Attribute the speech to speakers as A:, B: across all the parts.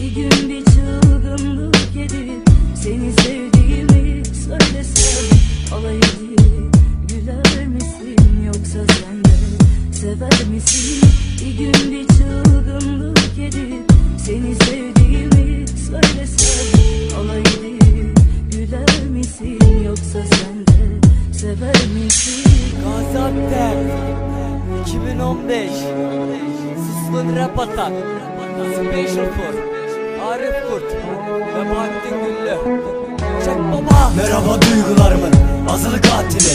A: Bir gün bir çılgınlık edip Seni sevdiğimi söylesem Alay edip güler misin? Yoksa sen de sever misin? Bir gün bir çılgınlık edip Seni sevdiğimi söylesem Alay edip güler misin? Yoksa sen de sever misin?
B: Gaziantep 2015 Susgun rap Special for Arif Kurt Ve Bahattin Güllü. Çek baba.
C: Merhaba duygularımın azılı katili.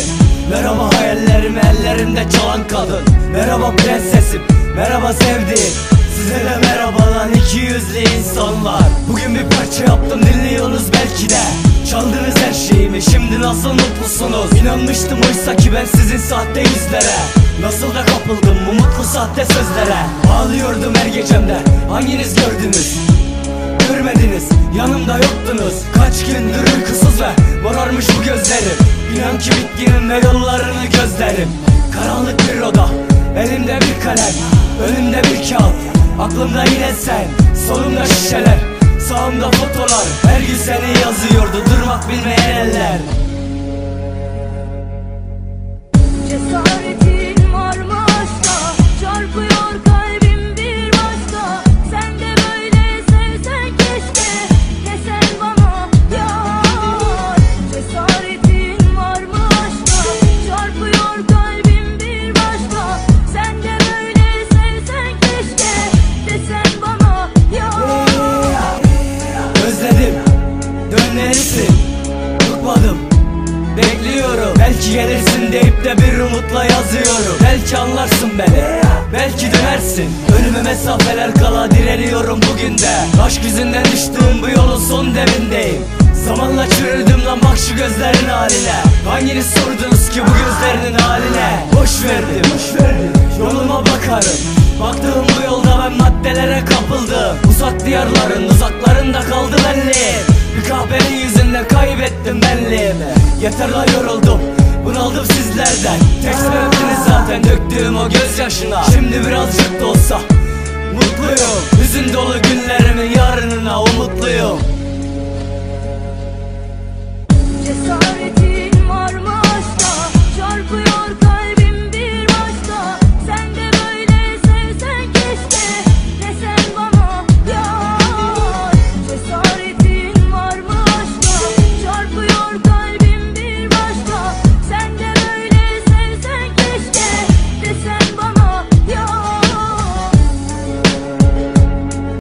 C: Merhaba hayallerimi ellerimde çalan kadın. Merhaba prensesim, merhaba sevdiğim. Size de merhaba lan iki yüzlü insanlar. Bugün bir parça yaptım dinliyorsunuz belki de. Çaldınız her şeyimi şimdi nasıl mutlusunuz? İnanmıştım oysa ki ben sizin sahte yüzlere. Nasıl da kapıldım bu mutlu sahte sözlere? Ağlıyordum her gecemde hanginiz gördünüz Görmediniz yanımda yoktunuz. Kaç gündür uykusuz ve morarmış bu gözlerim. İnan ki bittiğim ve yollarını gözlerim. Karanlık bir oda elimde bir kalem Önümde bir kağıt. Aklımda yine sen Solumda şişeler. Sağımda fotolar Her gün seni yazıyordu. Durmak bilmeyen eller Belki gelirsin deyip de bir umutla yazıyorum. Belki anlarsın beni Belki dönersin. Önüme mesafeler kala direniyorum bugün de. Aşk yüzünden düştüğüm bu yolun son demindeyim. Zamanla çürüdüm lan bak şu gözlerin haline. Hanginiz sordunuz ki bu gözlerinin haline? Boş verdim, boş verdim. Yoluma bakarım. Baktığım bu yolda ben maddelere kapıldım. Uzak diyarların uzaklarında kaldı benliğim Bir kahvenin yüzünden kaybettim benliğimi Yeter lan yoruldum Bunaldım sizlerden. Tek sebebiniz zaten döktüğüm o gözyaşına. Şimdi birazcık da olsa Mutluyum. Hüzün dolu günlerimin yarınına umutluyum